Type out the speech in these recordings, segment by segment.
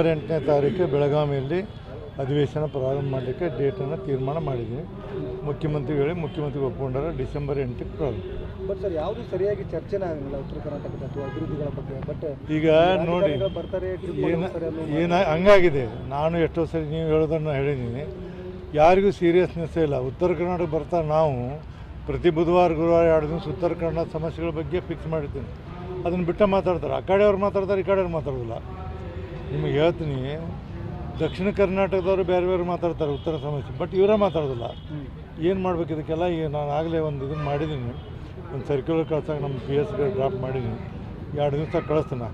ಎಂಟನೇ ತಾರೀಕು ಬೆಳಗಾವಿಯಲ್ಲಿ ಅಧಿವೇಶನ ಪ್ರಾರಂಭ ಮಾಡಲಿಕ್ಕೆ ಡೇಟನ್ನು ತೀರ್ಮಾನ ಮಾಡಿದ್ದೀನಿ. ಮುಖ್ಯಮಂತ್ರಿಗಳೇ ಮುಖ್ಯಮಂತ್ರಿ ಒಪ್ಪಿಕೊಂಡಾರ ಡಿಸೆಂಬರ್ ಎಂಟಕ್ಕೆ ಪ್ರಾರಂಭ. ಬಟ್ ಸರ್ ಯಾವುದು ಸರಿಯಾಗಿ ಚರ್ಚೆನೇ ಆಗಲಿಲ್ಲ ಉತ್ತರ ಕರ್ನಾಟಕದ ಅಥವಾ ಅಭಿವೃದ್ಧಿಗಳ ಬಗ್ಗೆ ಬಟ್ ಈಗ ನೋಡಿ ಬರ್ತಾರೆ ಏನ ಹಂಗಾಗಿದೆ? ನಾನು ಎಷ್ಟೋ ಸರಿ ನೀವು ಹೇಳೋದನ್ನು ಹೇಳಿದ್ದೀನಿ. ಯಾರಿಗೂ ಸೀರಿಯಸ್ನೆಸ್ ಇಲ್ಲ. ಉತ್ತರ ಕರ್ನಾಟಕ ಬರ್ತಾ ನಾವು ಪ್ರತಿ ಬುಧವಾರ ಗುರುವಾರ ಎರಡು ದಿವಸ ಉತ್ತರ ಕನ್ನಡ ಸಮಸ್ಯೆಗಳ ಬಗ್ಗೆ ಫಿಕ್ಸ್ ಮಾಡಿರ್ತೀನಿ. ಅದನ್ನು ಬಿಟ್ಟು ಮಾತಾಡ್ತಾರೆ. ಆ ಕಡೆಯವ್ರು ಮಾತಾಡ್ತಾರೆ ಈ ಕಡೆಯವ್ರು ಮಾತಾಡೋದಿಲ್ಲ. ನಿಮಗೆ ಹೇಳ್ತೀನಿ, ದಕ್ಷಿಣ ಕರ್ನಾಟಕದವರು ಬೇರೆ ಬೇರೆ ಮಾತಾಡ್ತಾರೆ, ಉತ್ತರ ಸಮಸ್ಯೆ ಬಟ್ ಇವರೇ ಮಾತಾಡೋದಿಲ್ಲ. ಏನು ಮಾಡ್ಬೇಕು ಇದಕ್ಕೆಲ್ಲ ಈಗ ನಾನು ಆಗಲೇ ಒಂದು ಇದನ್ನು ಮಾಡಿದ್ದೀನಿ ಒಂದು ಸರ್ಕ್ಯುಲರ್ ಕಳ್ಸಾಗ ನಮ್ಮ ಪಿ ಎಸ್ಗೆ ಡ್ರಾಪ್ ಮಾಡಿದ್ದೀನಿ ಎರಡು ದಿವಸ ಕಳಿಸ್ತೀನಿ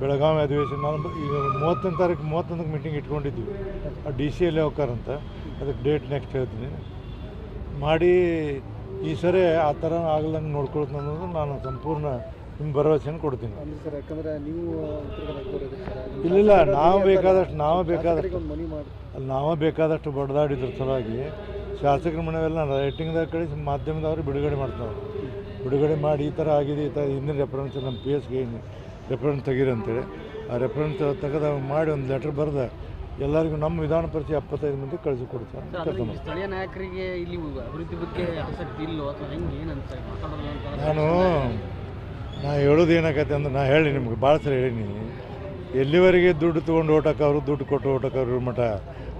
ಬೆಳಗಾವಿ ಅಧಿವೇಶನ, ನಾನು ಈಗ ಮೂವತ್ತೊಂದು ತಾರೀಕು ಮೂವತ್ತೊಂದಕ್ಕೆ ಮೀಟಿಂಗ್ ಇಟ್ಕೊಂಡಿದ್ದೀವಿ. ಆ ಡಿ ಸಿ ಎಲ್ಲಿ ಅಂತ ಅದಕ್ಕೆ ಡೇಟ್ ನೆಕ್ಸ್ಟ್ ಹೇಳ್ತೀನಿ. ಮಾಡಿ ಈ ಸರಿ ಆ ಥರ ಆಗ್ಲಂಗೆ ನೋಡ್ಕೊಳ್ತೀನಿ ಅನ್ನೋದು ನಾನು ಸಂಪೂರ್ಣ ನಿಮ್ಮ ಭರವಸೆಯನ್ನು ಕೊಡ್ತೀನಿ? ಸರ್ ಯಾಕಂದ್ರೆ ನೀವು ಇಲ್ಲ, ಇಲ್ಲ, ನಾವು ಬೇಕಾದಷ್ಟು- ನಾವು ಬೇಕಾದಷ್ಟು- ಅಲ್ಲಿ ನಾವು ಬೇಕಾದಷ್ಟು ಬಡ್ದಾಡಿದ್ರ ಸಲುವಾಗಿ ಶಾಸಕರ ಮನೆಯವೆಲ್ಲ ರೈಟಿಂಗ್ದಾಗ ಕಳಿಸಿ ಮಾಧ್ಯಮದವ್ರು ಬಿಡುಗಡೆ ಮಾಡ್ತಾರೆ ಬಿಡುಗಡೆ ಮಾಡಿ ಈ ಥರ ಆಗಿದೆ ಈ ಥರ ಹಿಂದಿನ ರೆಫರೆನ್ಸ್ ನಮ್ಮ ಪಿ ಎಸ್ಗೆ ರೆಫರೆನ್ಸ್ ತೆಗೀರಿ ಅಂತೇಳಿ. ಆ ರೆಫರೆನ್ಸ್ ತೆಗೆದ ಮಾಡಿ ಒಂದು ಲೆಟ್ರ್ ಬರೆದ ಎಲ್ಲರಿಗೂ ನಮ್ಮ ವಿಧಾನ ಪರಿಚಯ ಎಪ್ಪತ್ತೈದು ಮಂದಿ ಕಳಿಸಿ ಕೊಡ್ತಾರೆ ಅಂತ ಕೆಲಸ ಈ ಮಾಡ್ತಾರೆ ಸ್ಥಳೀಯ ನಾಯಕರಿಗೆ ಇಲ್ಲಿ ಅಭಿವೃದ್ಧಿ ಬಗ್ಗೆ ಆಸಕ್ತಿ ಇಲ್ಲೋ ಅಥವಾ ಹೆಂಗೆ ಏನಂತ ಮಾತಾಡೋದು ನಾನು ನಾ ಹೇಳೋದು ಏನಾಗತ್ತೆ ಅಂದ್ರೆ ನಾ ಹೇಳಿ ನಿಮ್ಗೆ ಭಾಳ ಸರಿ ಹೇಳೀನಿ. ಎಲ್ಲಿವರೆಗೆ ದುಡ್ಡು ತೊಗೊಂಡು ಓಟಕ್ಕವ್ರು ದುಡ್ಡು ಕೊಟ್ಟು ಓಟಕ್ಕವ್ರು ಮಠ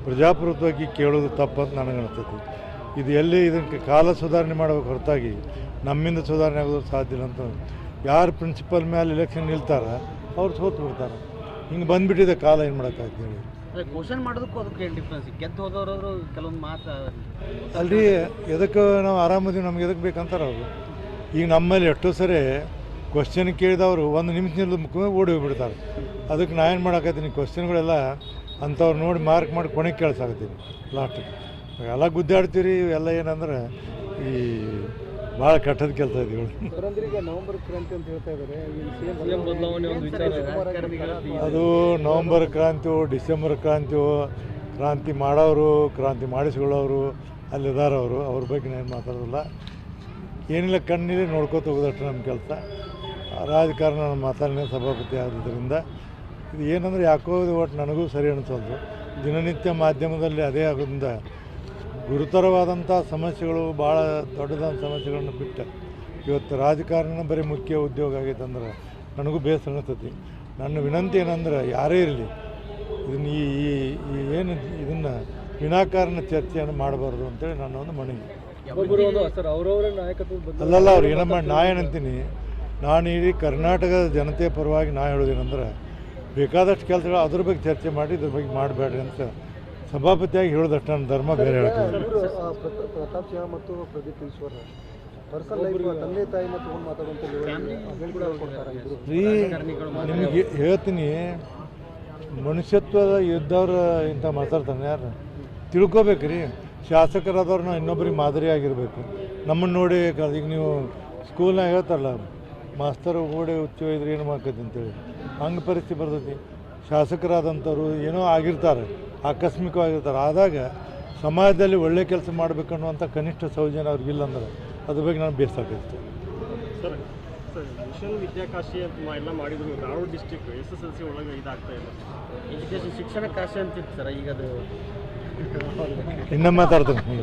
ಪ್ರಜಾಪ್ರಭುತ್ವಕ್ಕೆ ಕೇಳೋದು ತಪ್ಪಂತ ನನಗೆ ಅನಿಸ್ತೈತಿ. ಇದು ಎಲ್ಲಿ ಇದಕ್ಕೆ ಕಾಲ ಸುಧಾರಣೆ ಮಾಡಬೇಕು ಹೊರತಾಗಿ ನಮ್ಮಿಂದ ಸುಧಾರಣೆ ಆಗೋದು ಸಾಧ್ಯ ಇಲ್ಲ ಅಂತ ಯಾರು ಪ್ರಿನ್ಸಿಪಲ್ ಮೇಲೆ ಎಲೆಕ್ಷನ್ ನಿಲ್ತಾರ ಅವ್ರು ಸೋತು ಬಿಡ್ತಾರೆ. ಹಿಂಗೆ ಬಂದುಬಿಟ್ಟಿದೆ ಕಾಲ ಏನು ಅದೇ ಕ್ವಶನ್ ಮಾಡೋದಕ್ಕೂ ಅದಕ್ಕೆ ಏನು ಡಿಫ್ರೆನ್ಸ್ ಗೆದ್ದು ಹೋದವರು ಕೆಲವೊಂದು ಮಾತು ಅಲ್ರಿ ಎದಕ್ಕೆ ನಾವು ಆರಾಮದೀವಿ ನಮ್ಗೆ ಎದಕ್ಕೆ ಬೇಕಂತಾರೆ ಅವರು. ಈಗ ನಮ್ಮಲ್ಲಿ ಎಷ್ಟೋ ಸರಿ ಕ್ವಶನ್ ಕೇಳಿದವರು ಒಂದು ನಿಮಿಷದಲ್ಲಿ ಮುಖ ಓಡಿ ಹೋಗ್ಬಿಡ್ತಾರೆ. ಅದಕ್ಕೆ ನಾ ಏನು ಮಾಡೋಕತ್ತೀನಿ? ಕ್ವಶನ್ಗಳೆಲ್ಲ ಅಂಥವ್ರು ನೋಡಿ ಮಾರ್ಕ್ ಮಾಡಿ ಕೊನೆಗೆ ಕೇಳ್ಸಾಕತ್ತೀನಿ ಲಾಸ್ಟ್ ಎಲ್ಲ ಗುದ್ದಾಡ್ತೀರಿ ಇವೆಲ್ಲ ಏನಂದ್ರೆ ಈ ಭಾಳ ಕಟ್ಟದ ಕೆಲಸ ಇದೀವಿ ಸರ್ ಅಂದ್ರೆ ಈಗ ನವೆಂಬರ್ ಕ್ರಾಂತಿ ಅಂತ ಹೇಳ್ತಾ ಇದ್ದಾರೆ. CM ಬದಲಾವಣೆ ಒಂದು ವಿಚಾರ ಅದು ನವಂಬರ್ ಕ್ರಾಂತಿಯೋ ಡಿಸೆಂಬರ್ ಕ್ರಾಂತಿಯೋ ಕ್ರಾಂತಿ ಮಾಡೋರು ಕ್ರಾಂತಿ ಮಾಡಿಸ್ಕೊಳ್ಳೋರು ಅಲ್ಲಿದಾರವರು ಅವ್ರ ಬಗ್ಗೆ ನಾನು ಮಾತಾಡೋದಿಲ್ಲ. ಏನಿಲ್ಲ ಕಣ್ಣಿಲ್ಲ ನೋಡ್ಕೋತ ಹೋಗೋದಷ್ಟು ನಮ್ಮ ಕೆಲಸ. ರಾಜಕಾರಣ ನಮ್ಮ ಮಾತಾಡನೆ ಸಭಾಪತಿ ಆದ್ದರಿಂದ ಇದು ಏನಂದ್ರೆ ಯಾಕೋ ಒಟ್ಟು ನನಗೂ ಸರಿ ಅನಿಸೋದು. ದಿನನಿತ್ಯ ಮಾಧ್ಯಮದಲ್ಲಿ ಅದೇ ಆಗೋದ್ರಿಂದ ಗುರುತರವಾದಂಥ ಸಮಸ್ಯೆಗಳು ಭಾಳ ದೊಡ್ಡದಾದ ಸಮಸ್ಯೆಗಳನ್ನು ಬಿಟ್ಟು. ಇವತ್ತು ರಾಜಕಾರಣ ಬರೀ ಮುಖ್ಯ ಉದ್ಯೋಗ ಆಗೈತೆ ಅಂದ್ರೆ ನನಗೂ ಬೇಸರ ಅನಿಸ್ತೈತಿ. ನನ್ನ ವಿನಂತಿ ಏನಂದ್ರೆ ಯಾರೇ ಇರಲಿ ಇದನ್ನು ಈ ಈ- ಏನು ಇದನ್ನು ವಿನಾಕಾರಣ ಚರ್ಚೆಯನ್ನು ಮಾಡಬಾರ್ದು ಅಂತೇಳಿ ನನ್ನ ಒಂದು ಮನವಿ. ಅಲ್ಲಲ್ಲ ಅವ್ರು ಏನಮ್ಮ ನಾ ಏನಂತೀನಿ ನಾನು ಇಡೀ ಕರ್ನಾಟಕದ ಜನತೆ ಪರವಾಗಿ ನಾ ಹೇಳೋದೇನೆಂದ್ರೆ ಬೇಕಾದಷ್ಟು ಕೆಲಸಗಳು ಅದ್ರ ಬಗ್ಗೆ ಚರ್ಚೆ ಮಾಡಿ ಇದ್ರ ಬಗ್ಗೆ ಮಾಡಬೇಡ್ರಿ ಅಂತ ಸಭಾಪತಿಯಾಗಿ ಹೇಳೋದಷ್ಟು ನನ್ನ ಧರ್ಮ ಬೇರೆ ಹೇಳ್ತಾರೆ ಇವರು ಪ್ರತಾಪ್ ಸಿಂಹ ಮತ್ತು ಪ್ರದೀಪ್ ಈಶ್ವರ್ ತಂದೆ ನಿಮಗೆ ಹೇಳ್ತೀನಿ ಮನುಷ್ಯತ್ವದ ಇದ್ದವ್ರು ಇಂಥ ಮಾತಾಡ್ತಾನೆ ಯಾರು? ತಿಳ್ಕೊಬೇಕು ರೀ ಶಾಸಕರಾದವ್ರನ್ನ ಇನ್ನೊಬ್ರಿಗೆ ಮಾದರಿಯಾಗಿರಬೇಕು. ನಮ್ಮನ್ನು ನೋಡಿ ಕ- ಈಗ ನೀವು ಸ್ಕೂಲ್ನಾಗ ಹೇಳ್ತಾರಲ್ಲ ಮಾಸ್ತರು ಓಡಿ ಹುಚ್ಚು ಇದ್ರೆ ಏನು ಮಾಡ್ಕೈತಿ ಅಂತೇಳಿ. ಹಂಗೆ ಪರಿಸ್ಥಿತಿ ಬರ್ತೈತಿ. ಶಾಸಕರಾದಂಥವ್ರು ಏನೋ ಆಗಿರ್ತಾರೆ ಆಕಸ್ಮಿಕವಾಗಿರ್ತಾರೆ. ಆದಾಗ ಸಮಾಜದಲ್ಲಿ ಒಳ್ಳೆ ಕೆಲಸ ಮಾಡಬೇಕನ್ನುವಂಥ ಕನಿಷ್ಠ ಸೌಜನ್ಯ ಅವ್ರಿಗಿಲ್ಲ ಅಂದ್ರೆ ಅದ್ರ ಬಗ್ಗೆ ನಾನು ಬೇಸಾಕೈತೆ ಸರ್ ಸರ್ ಮಿಷನ್ ವಿದ್ಯಾಕಾಶಿ ಅಂತ ಎಲ್ಲ ಮಾಡಿದ್ರು. Dharwad district S S L C ಒಳಗೆ ಇದಾಗ್ತಾ ಇಲ್ಲ. ಎಜುಕೇಶನ್ ಶಿಕ್ಷಣ ಕಾಶಿ ಅಂತಿತ್ತು ಸರ್ ಈಗ ಅದು ಇನ್ನೂ ಮಾತಾಡ್ತೀನಿ